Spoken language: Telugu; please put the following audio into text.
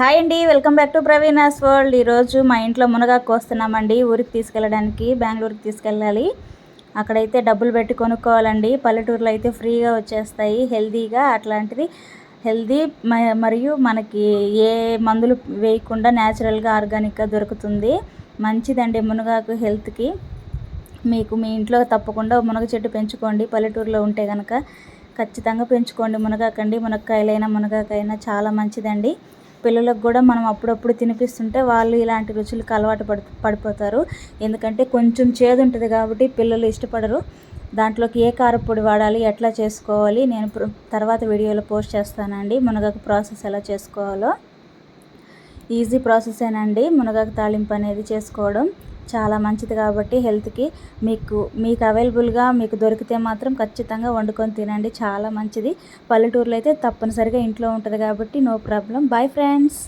హాయ్ అండి welcome back to Praveena's world. ఈరోజు మా ఇంట్లో మునగాకు వస్తున్నామండి ఊరికి తీసుకెళ్ళడానికి బెంగళూరుకి తీసుకెళ్ళాలి. అక్కడైతే డబ్బులు పెట్టి కొనుక్కోవాలండి. పల్లెటూరులో అయితే ఫ్రీగా వచ్చేస్తాయి హెల్తీగా అట్లాంటిది హెల్దీ మరియు మనకి ఏ మందులు వేయకుండా న్యాచురల్గా ఆర్గానిక్గా దొరుకుతుంది. మంచిదండి మునగాకు హెల్త్కి. మీకు మీ ఇంట్లో తప్పకుండా మునగ చెట్టు పెంచుకోండి. పల్లెటూరులో ఉంటే కనుక ఖచ్చితంగా పెంచుకోండి మునగాకండి. మునక్కాయలైనా మునగాకైనా చాలా మంచిదండి. పిల్లలకు కూడా మనం అప్పుడప్పుడు తినిపిస్తుంటే వాళ్ళు ఇలాంటి రుచులకు అలవాటు పడి పడిపోతారు. ఎందుకంటే కొంచెం చేదు ఉంటుంది కాబట్టి పిల్లలు ఇష్టపడరు. దాంట్లోకి ఏ కారపొడి వాడాలి ఎట్లా చేసుకోవాలి నేను తర్వాత వీడియోలో పోస్ట్ చేస్తానండి. మునగాకు ప్రాసెస్ ఎలా చేసుకోవాలో. ఈజీ ప్రాసెసేనండి. మునగాకు తాలింపు అనేది చేసుకోవడం చాలా మంచిది కాబట్టి హెల్త్కి మీకు మీకు అవైలబుల్గా మీకు దొరికితే మాత్రం ఖచ్చితంగా వండుకొని తినండి. చాలా మంచిది. పల్లెటూరులో అయితే తప్పనిసరిగా ఇంట్లో ఉంటుంది కాబట్టి నో ప్రాబ్లం. Bye friends!